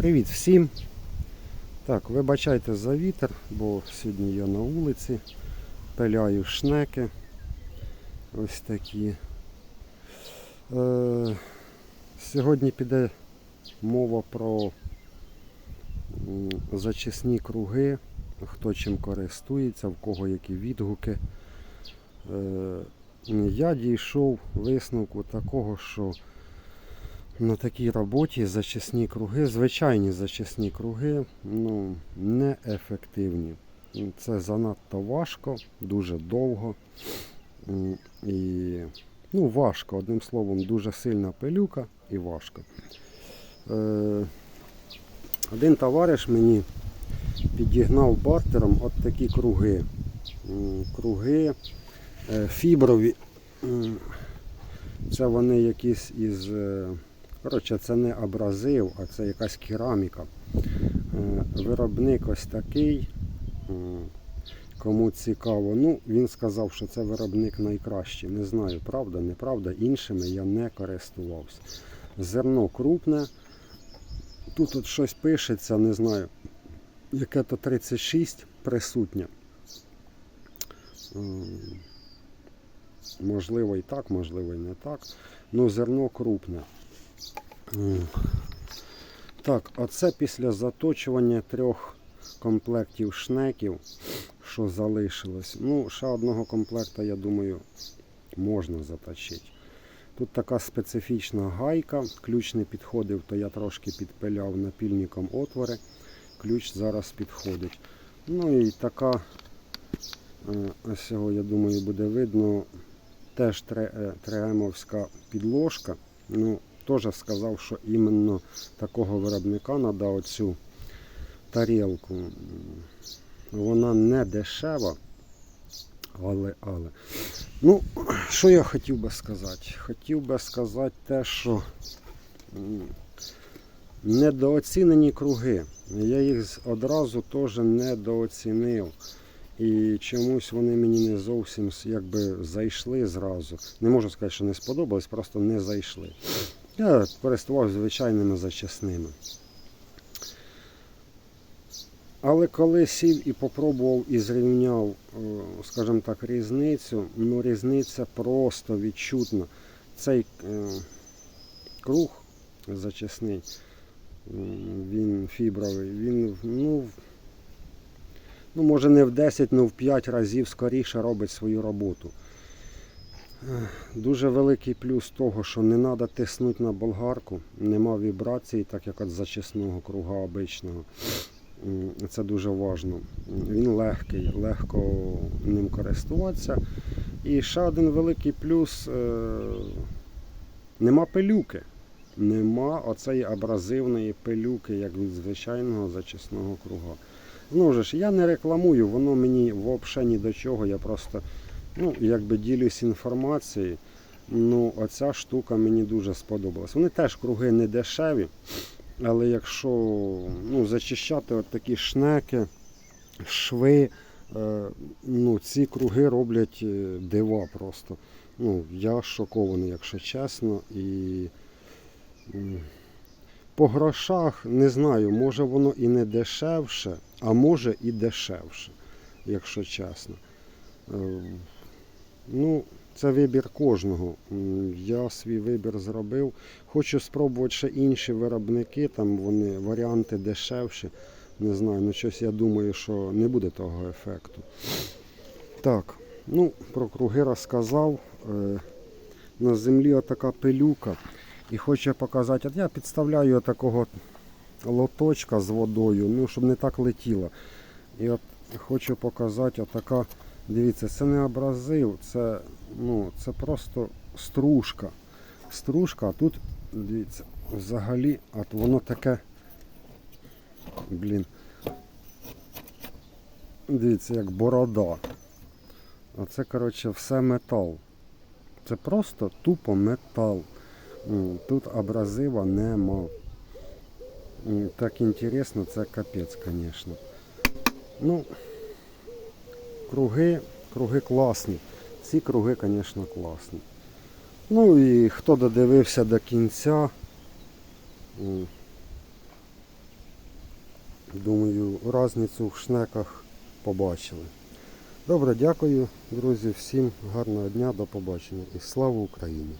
Привіт всім. Так, вибачайте за вітер, бо сьогодні я на вулиці. Пиляю шнеки. Ось такі. Е, сьогодні піде мова про зачисні круги, хто чим користується, в кого які відгуки. Е, я дійшов висновку такого, що на такій роботі зачисні круги, звичайні зачисні круги, ну, неефективні. Це занадто важко, дуже довго. І ну, важко, одним словом, дуже сильна пилюка і важко. Е, Один товариш мені підігнав бартером от такі круги. Круги е, фіброві. Це вони якісь із. Е, Коротше, це не абразив, а це якась кераміка. Е, Виробник ось такий. Кому цікаво, ну він сказав, що це виробник найкращий. Не знаю, правда, неправда. Іншими я не користувався. Зерно крупне. Тут от щось пишеться, не знаю. Яке то 36 присутнє. Можливо і так, можливо і не так. Ну, зерно крупне. Так, оце після заточування трьох комплектів шнеків, що залишилось. Ну, ще одного комплекта, я думаю, можна заточити. Тут така специфічна гайка, ключ не підходив, то я трошки підпиляв напільником отвори. Ключ зараз підходить. Ну і така, е, ось його, я думаю, буде видно, теж тре- е, триемовська підложка. Ну, теж сказав, що іменно такого виробника треба оцю тарілку. Вона не дешева, але, але. Ну, що я хотів би сказати? Хотів би сказати те, що недооцінені круги. Я їх одразу теж недооцінив. І чомусь вони мені не зовсім якби зайшли зразу. Не можу сказати, що не сподобались, просто не зайшли. Я користувався звичайними зачисними. Але коли сів і попробував і зрівняв, е, скажімо так, різницю, ну різниця просто відчутна. Цей е, круг зачисний, він фібровий, він ну, ну, може не в 10, але в 5 разів скоріше робить свою роботу. Дуже великий плюс того, що не треба тиснути на болгарку, нема вібрацій, так як від зачисного круга обичного. Це дуже важливо. Він легкий, легко ним користуватися. І ще один великий плюс е, нема пилюки. Нема оцеї абразивної пилюки, як від звичайного зачисного круга. Знову ж, я не рекламую, воно мені взагалі ні до чого. Я просто ну, якби ділюсь інформацією. Ну, оця штука мені дуже сподобалась. Вони теж круги не дешеві. Але якщо ну, зачищати от такі шнеки, шви, е, ну, ці круги роблять е, дива просто. Ну, я шокований, якщо чесно. І по грошах не знаю, може воно і не дешевше, а може і дешевше, якщо чесно. Ну, це вибір кожного. Я свій вибір зробив. Хочу спробувати ще інші виробники, там вони варіанти дешевші. Не знаю, ну щось я думаю, що не буде того ефекту. Так, ну, про круги розказав. Е, На землі отака пилюка. І хочу показати, от я підставляю такого лоточка з водою, ну, щоб не так летіло. І от хочу показати отака. Дивіться, це не абразив, це, ну, це просто стружка. Стружка, а тут, дивіться, взагалі, от воно таке. Блін. Дивіться, як борода. А це, коротше, все метал. Це просто тупо метал. Тут абразива нема. Так інтересно, це капець, звісно. Ну, круги, круги класні. Ці круги, звісно, класні. Ну і хто додивився до кінця, Думаю, різницю в шнеках побачили. Добре, дякую, друзі. Всім гарного дня, до побачення і слава Україні!